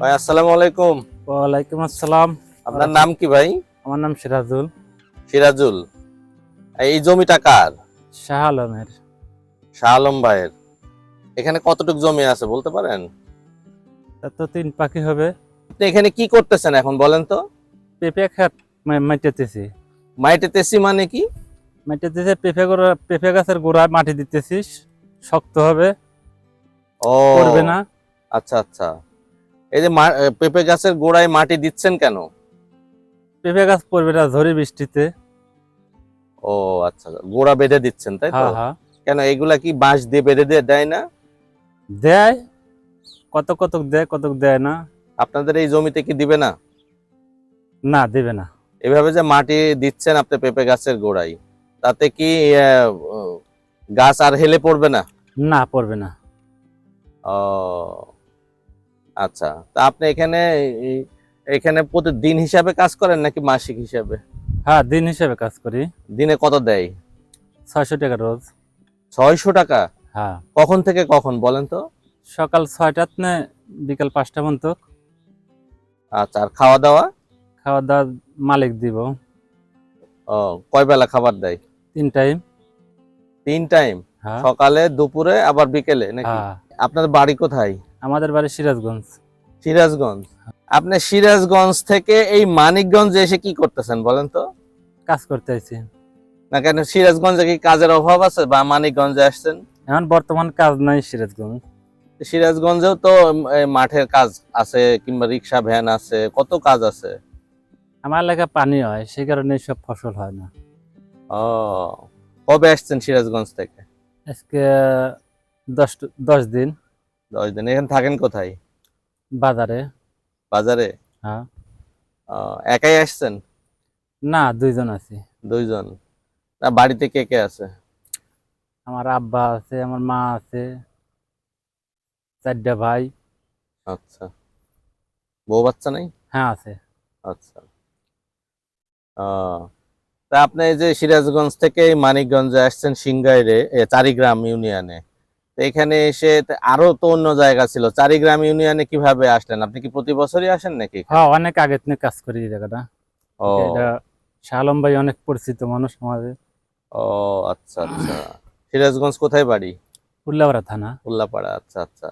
ভাই আসসালামু আলাইকুম। ওয়ালাইকুম আসসালাম। আপনার নাম কি ভাই? আমার নাম সিরাজুল। সিরাজুল। এই জমিটা কার? শাহ আলমের। শাহ আলম ভাইয়ের। এখানে কতটুকু জমি আছে বলতে পারেন? তা তো তিন পাখি হবে। আপনি এখানে কি করতেছেন এখন বলেন তো? পেঁপে খাত মাইটেতেছি। মাইটে তেসি মানে কি? মাইটেতেছে পেঁপে গোড়া পেঁপে গাছের গোড়ায় মাটি দিতেছিস শক্ত হবে। ও। পড়বে না। আচ্ছা আচ্ছা। এই যে পেঁপে গাছের গোড়ায় মাটি দিচ্ছেন কেন? পেঁপে গাছ পড়বে না ঝড়ি বৃষ্টিতে। ও আচ্ছা গোড়া বেঁধে দিচ্ছেন তাই তো? হ্যাঁ হ্যাঁ। কেন এগুলা কি বাঁশ দিয়ে বেঁধে দিয়ে দেয় না? দেয় কত কতক দেয় কতক দেয় না। আপনাদের এই জমিতে কি দিবে না? না দেবে না। এভাবে যে মাটি দিচ্ছেন আপনি পেঁপে গাছের গোড়ায় তাতে কি গাছ আর হেলে পড়বে না? না পড়বে না। ও আচ্ছা তা আপনি এখানে এখানে প্রতিদিন হিসাবে কাজ করেন নাকি মাসিক হিসাবে? হ্যাঁ দিন হিসাবে কাজ করি। দিনে কত দেয়? ছয়শো টাকা রোজ। ছয়শো টাকা? হ্যাঁ। কখন থেকে কখন বলেন তো? সকাল ছয়টা নে বিকাল পাঁচটা পর্যন্ত। আচ্ছা আর খাওয়া দাওয়া খাওয়া দাওয়া মালিক দিব। ও কয় বেলা খাবার দেয়? তিন টাইম। তিন টাইম? হ্যাঁ। সকালে দুপুরে আবার বিকেলে নাকি? হ্যাঁ। আপনার বাড়ি কোথায়? আমাদের বাড়ি সিরাজগঞ্জ। সিরাজগঞ্জ। আপনি সিরাজগঞ্জ থেকে এই মানিকগঞ্জে এসে কি করতেছেন বলেন তো? কাজ করতে আইছি। না কেন সিরাজগঞ্জে কি কাজের অভাব আছে বা মানিকগঞ্জে আসছেন? এখন বর্তমান কাজ নাই সিরাজগঞ্জ। সিরাজগঞ্জেও তো মাঠের কাজ আছে কিংবা রিক্সা ভ্যান আছে কত কাজ আছে? আমার এলাকায় পানি হয় সেই কারণে সব ফসল হয় না। ও কবে আসছেন সিরাজগঞ্জ থেকে? আজকে দশ দশ দিন। দশ দিন এখানে থাকেন কোথায়? বাজারে। বাজারে? হ্যাঁ। একাই আসছেন? না দুইজন আছি। দুইজন। না বাড়িতে কে কে আছে? আমার আব্বা আছে আমার মা আছে চারটা ভাই। আচ্ছা। বউ বাচ্চা নাই? হ্যাঁ আছে। আচ্ছা। তা আপনি এই যে সিরাজগঞ্জ থেকে মানিকগঞ্জে আসছেন সিংগাইরে চারিগ্রাম ইউনিয়নে এখানে এসে আরও তো অন্য জায়গা ছিল। চারিগ্রাম ইউনিয়নে কীভাবে আসলেন? আপনি কি প্রতি বছরই আসেন নাকি? হ্যাঁ অনেক আগে থেকে কাজ করি এই জায়গাটা। ও। এটা শালম ভাই অনেক পরিচিত মানুষ আমাদের। ও আচ্ছা আচ্ছা। সিরাজগঞ্জ কোথায় বাড়ি? উল্লাপাড়া থানা। উল্লাপাড়া আচ্ছা আচ্ছা।